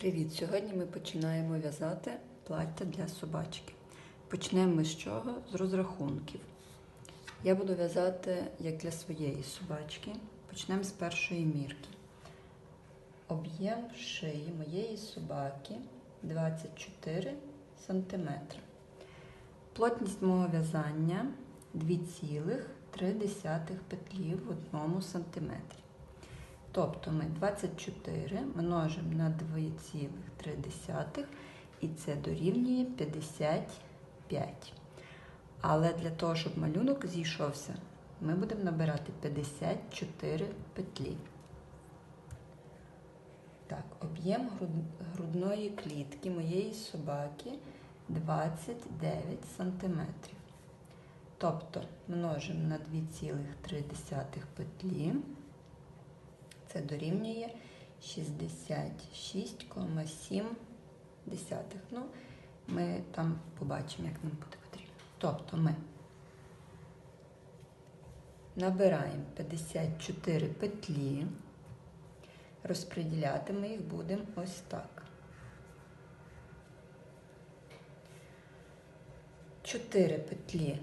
Привіт! Сьогодні ми починаємо в'язати плаття для собачки. Почнемо ми з чого? З розрахунків. Я буду в'язати як для своєї собачки. Почнемо з першої мірки. Об'єм шиї моєї собаки 24 см. Плотність мого в'язання 2,3 петлі в одному сантиметрі. Тобто ми 24 множимо на 2,3 і це дорівнює 55. Але для того, щоб малюнок зійшовся, ми будемо набирати 54 петлі. Так, об'єм грудної клітки моєї собаки 29 см. Тобто множимо на 2,3 петлі. Це дорівнює 66,7. Ну, ми там побачимо, як нам буде потрібно. Тобто ми набираємо 54 петлі, розподіляти ми їх будемо ось так. 4 петлі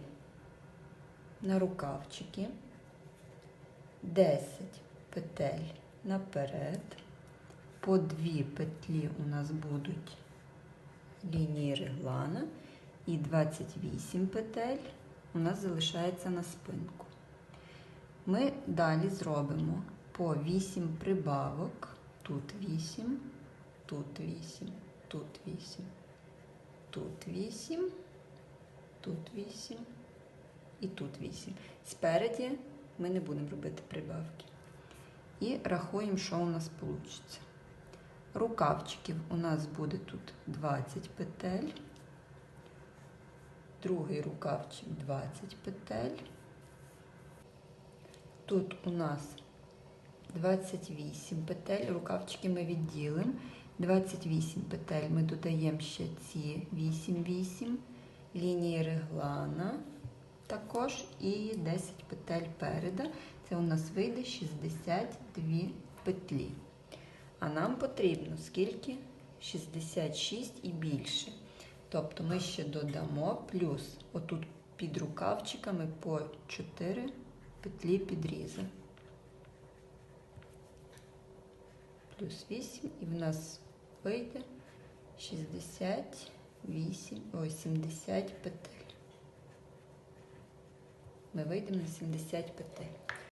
на рукавчики, 10 петель наперед, по дві петлі у нас будуть лінії реглана, і 28 петель у нас залишається на спинку. Ми далі зробимо по 8 прибавок, тут 8, тут 8, тут 8, тут 8, тут 8 і тут 8. Спереді ми не будемо робити прибавки. І рахуємо, що у нас вийде. Рукавчиків у нас буде тут 20 петель, другий рукавчик 20 петель. Тут у нас 28 петель, рукавчики ми відділимо. 28 петель ми додаємо ще ці 8-8, лінії реглана також і 10 петель переда. Це у нас вийде 62 петлі. А нам потрібно скільки? 66 і більше. Тобто ми ще додамо плюс отут під рукавчиками по 4 петлі підріза. Плюс 8 і в нас вийде 68, ой, 70 петель. Ми вийдемо на 70 петель.